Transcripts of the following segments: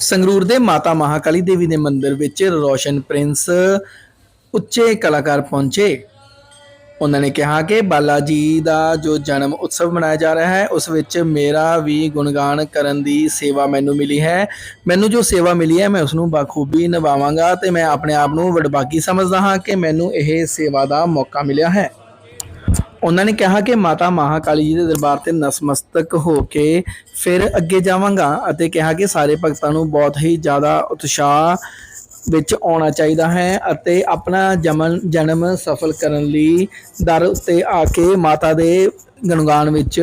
ਸੰਗਰੂਰ ਦੇ ਮਾਤਾ ਮਹਾਕਾਲੀ ਦੇਵੀ ਦੇ ਮੰਦਿਰ ਵਿੱਚ ਰੋਸ਼ਨ ਪ੍ਰਿੰਸ ਉੱਚੇ ਕਲਾਕਾਰ ਪਹੁੰਚੇ। ਉਹਨਾਂ ਨੇ ਕਿਹਾ ਕਿ ਬਾਲਾ ਜੀ ਦਾ ਜੋ ਜਨਮ ਉਤਸਵ ਮਨਾਇਆ ਜਾ ਰਿਹਾ ਹੈ, ਉਸ ਵਿੱਚ ਮੇਰਾ ਵੀ ਗੁਣਗਾਨ ਕਰਨ ਦੀ ਸੇਵਾ ਮੈਨੂੰ ਮਿਲੀ ਹੈ। ਮੈਨੂੰ ਜੋ ਸੇਵਾ ਮਿਲੀ ਹੈ, ਮੈਂ ਉਸ ਨੂੰ ਬਖੂਬੀ ਨਿਭਾਵਾਂਗਾ ਤੇ ਮੈਂ ਆਪਣੇ ਆਪ ਨੂੰ ਵਡਭਾਗੀ ਸਮਝਦਾ ਹਾਂ ਕਿ ਮੈਨੂੰ ਇਹ ਸੇਵਾ ਦਾ ਮੌਕਾ ਮਿਲਿਆ ਹੈ। ਉਹਨਾਂ ਨੇ ਕਿਹਾ ਕਿ ਮਾਤਾ ਮਹਾਕਾਲੀ ਜੀ ਦੇ ਦਰਬਾਰ ਤੇ ਨਸਮਸਤਕ ਹੋ ਕੇ ਫਿਰ ਅੱਗੇ ਜਾਵਾਂਗਾ ਅਤੇ ਕਿਹਾ ਕਿ ਸਾਰੇ ਭਗਤਾਂ ਨੂੰ ਬਹੁਤ ਹੀ ਜ਼ਿਆਦਾ ਉਤਸ਼ਾਹ ਵਿੱਚ ਆਉਣਾ ਚਾਹੀਦਾ ਹੈ ਅਤੇ ਆਪਣਾ ਜਮਨ ਜਨਮ ਸਫਲ ਕਰਨ ਲਈ ਦਰ ਉੱਤੇ ਆ ਕੇ ਮਾਤਾ ਦੇ ਗੁਣਗਾਨ ਵਿੱਚ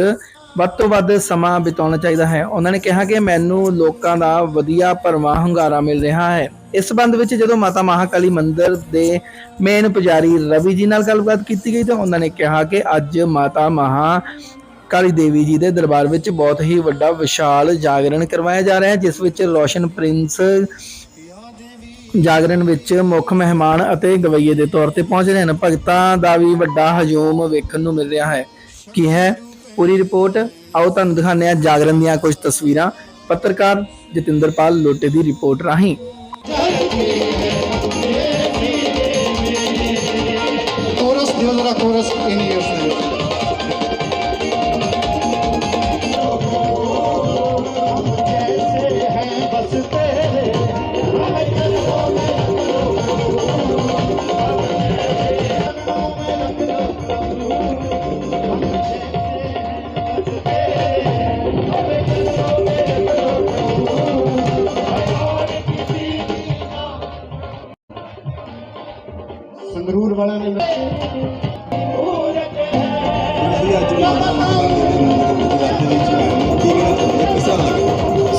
ਵੱਧ ਤੋਂ ਵੱਧ ਸਮਾਂ ਬਿਤਾਉਣਾ ਚਾਹੀਦਾ ਹੈ। ਉਹਨਾਂ ਨੇ ਕਿਹਾ ਕਿ ਮੈਨੂੰ ਲੋਕਾਂ ਦਾ ਵਧੀਆ ਭਰਵਾਂ ਹੁੰਗਾਰਾ ਮਿਲ ਰਿਹਾ ਹੈ। ਇਸ ਸੰਬੰਧ ਵਿੱਚ ਜਦੋਂ ਮਾਤਾ ਮਹਾਕਾਲੀ ਮੰਦਿਰ ਦੇ ਮੇਨ ਪੁਜਾਰੀ ਰਵੀ ਜੀ ਨਾਲ ਗੱਲਬਾਤ ਕੀਤੀ ਗਈ ਤਾਂ ਉਹਨਾਂ ਨੇ ਕਿਹਾ ਕਿ ਅੱਜ ਮਾਤਾ ਮਹਾ ਕਾਲੀ ਦੇਵੀ ਜੀ ਦੇ ਦਰਬਾਰ ਵਿੱਚ ਬਹੁਤ ਹੀ ਵੱਡਾ ਵਿਸ਼ਾਲ ਜਾਗਰਣ ਕਰਵਾਇਆ ਜਾ ਰਿਹਾ ਹੈ, ਜਿਸ ਵਿੱਚ ਰੋਸ਼ਨ ਪ੍ਰਿੰਸ ਜਾਗਰਣ ਵਿੱਚ ਮੁੱਖ ਮਹਿਮਾਨ ਅਤੇ ਗਵਈਏ ਦੇ ਤੌਰ ਤੇ ਪਹੁੰਚ ਰਹੇ ਹਨ। ਭਗਤਾਂ ਦਾ ਵੀ ਵੱਡਾ ਹਜੂਮ ਵੇਖਣ ਨੂੰ ਮਿਲ ਰਿਹਾ ਹੈ। ਕੀ ਹੈ? ਪੂਰੀ ਰਿਪੋਰਟ। ਆਓ ਤੁਹਾਨੂੰ ਦਿਖਾਉਂਦੇ ਆ ਜਾਗਰਣ ਦੀਆਂ ਕੁਝ ਤਸਵੀਰਾਂ। ਪੱਤਰਕਾਰ ਜਤਿੰਦਰਪਾਲ ਲੋਟੇ ਦੀ ਰਿਪੋਰਟ ਰਾਹੀਂ। ਕੋਰਸ ਦਿਓ ਜਰਾ ਕੋਰਸ ਇਨ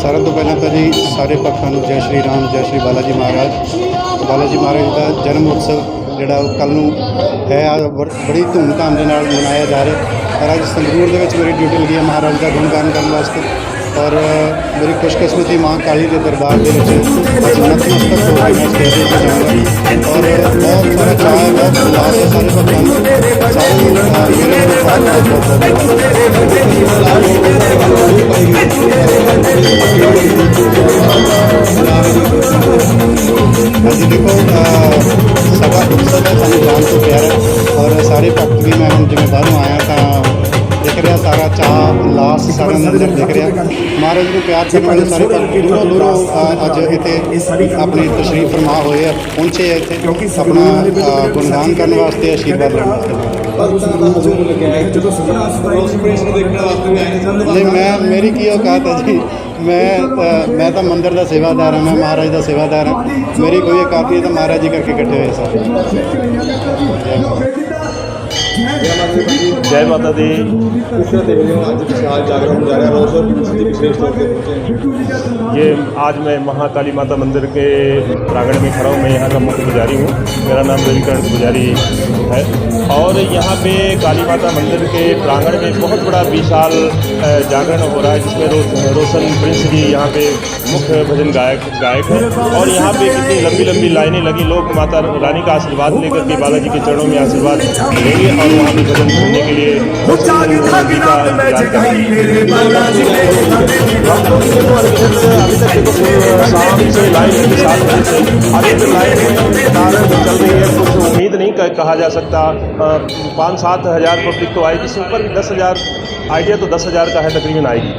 ਸਾਰਿਆਂ ਤੋਂ ਪਹਿਲਾਂ ਤਾਂ ਜੀ ਸਾਰੇ ਪੱਖਾਂ ਨੂੰ ਜੈ ਸ਼੍ਰੀ ਰਾਮ, ਜੈ ਸ਼੍ਰੀ ਬਾਲਾ ਜੀ ਮਹਾਰਾਜ। ਬਾਲਾ ਜੀ ਮਹਾਰਾਜ ਦਾ ਜਨਮ ਉਤਸਵ ਜਿਹੜਾ ਉਹ ਕੱਲ ਨੂੰ ਹੈ, ਆ ਬੜ- ਬੜੀ ਧੂਮਧਾਮ ਦੇ ਨਾਲ ਮਨਾਇਆ ਜਾ ਰਿਹਾ। ਪਰ ਅੱਜ ਸੰਗਰੂਰ ਦੇ ਵਿੱਚ ਮੇਰੀ ਡਿਊਟੀ ਲੱਗੀ ਹੈ ਮਹਾਰਾਜ ਦਾ ਗੁਣਗਾਨ ਕਰਨ ਵਾਸਤੇ। ਔਰ ਅ, ਮੇਰੀ ਖੁਸ਼ਕਿਸਮਤੀ ਮਾਂ ਕਾਲੀ ਦੇ ਦਰਬਾਰ ਦੇ ਵਿੱਚ ਅੱਜ ਨਤਮਸਤਕ ਹੋ ਕੇ ਮੈਂ ਸਟੇਜ ਤੇ ਜਾਊਂਗਾ ਔਰ ਬਹੁਤ ਸਾਰਾ ਚਾਅ ਹੈ ਬਹੁਤ ਉਲਾਸ ਹੈ ਸਾਰੇ ਭਗਤਾਂ ਨੂੰ ਸਾਰੇ ਅ, ਮੇਰੇ ਵੱਲੋਂ ਬਹੁਤ ਬਹੁਤ ਬਹੁਤ ਹਾਂਜੀ ਦੇਖੋ ਅ, ਸਾਡਾ ਉਤਸਵ ਹੈ ਸਾਨੂੰ ਜਾਣ ਤੋਂ ਪਿਆਰਾ ਹੈ ਔਰ ਸਾਰੇ ਭਗਤ ਵੀ ਮੈਂ ਹੁਣ ਜਿਵੇਂ ਬਾਹਰੋਂ ਆਇਆ ਤਾਂ ਦਿਖ ਰਿਹਾ ਸਾਰਾ ਚਾਹ ਉਲਾਸ ਸਾਰਾ ਨਜ਼ਰ ਦਿਖ ਰਿਹਾ। ਮਹਾਰਾਜ ਨੂੰ ਪਿਆਰ ਕਰਨ ਵਾਲੇ ਸਾਰੇ ਭਗਤ ਦੂਰੋਂ ਦੂਰੋਂ ਅੱਜ ਇੱਥੇ ਆਪਣੀ ਤਸ਼ਰੀਫ ਫਰਮਾ ਹੋਏ ਆ। ਪਹੁੰਚੇ ਆ ਇੱਥੇ। ਆਪਣਾ ਗੁਣਗਾਨ ਕਰਨ ਵਾਸਤੇ ਆਸ਼ੀਰਵਾਦ ਲੈਣ ਵਾਸਤੇ ਨਹੀਂ ਮੈਂ ਮੇਰੀ ਕੀ ਔਕਾਤ ਹੈ ਜੀ? ਮੈਂ ਤਾਂ ਮੈਂ ਤਾਂ ਮੰਦਿਰ ਦਾ ਸੇਵਾਦਾਰ ਹਾਂ ਮੈਂ ਮਹਾਰਾਜ ਦਾ ਸੇਵਾਦਾਰ ਹਾਂ। ਮੇਰੀ ਕੋਈ ਔਕਾਤ ਨਹੀਂ ਤਾਂ ਮਹਾਰਾਜ ਜੀ ਕਰਕੇ ਇਕੱਠੇ ਹੋਏ ਸਾਰੇ। ਜੈ ਮਾਤਾ ਦੀ किस तरह देख रहे हो आज विशाल जागरण हो जा रहा है रोज और किसी भी विशेष तौर पे पहुंचे हैं ये आज मैं महाकाली माता मंदिर के प्रांगण में खड़ा हूँ मैं यहाँ का मुख्य पुजारी हूँ मेरा नाम रविकरण पुजारी है और यहाँ पे काली माता मंदिर के प्रांगण में बहुत बड़ा विशाल अ, जागरण हो रहा है जिसमें रो, रोशन प्रिंस जी यहाँ पे मुख्य भजन गायक गायक हैं और यहाँ पे कितनी लंबी लंबी लाइनें लगी लोग माता रानी का आशीर्वाद लेकर के बालाजी के चरणों में आशीर्वाद लेंगे और वहाँ पे भजन सुनने के लिए रोशन जी का इंतजार करेंगे अभी तक देखो शाम से लाइन है सात बजे से अभी तक लाइन में कतार चल रही है कुछ उम्मीद नहीं कह- कहा जा सकता अ, पाँच सात हज़ार पब्लिक तो आएगी इससे ऊपर भी दस हज़ार आइडिया तो दस हज़ार का है तकरीबन आएगी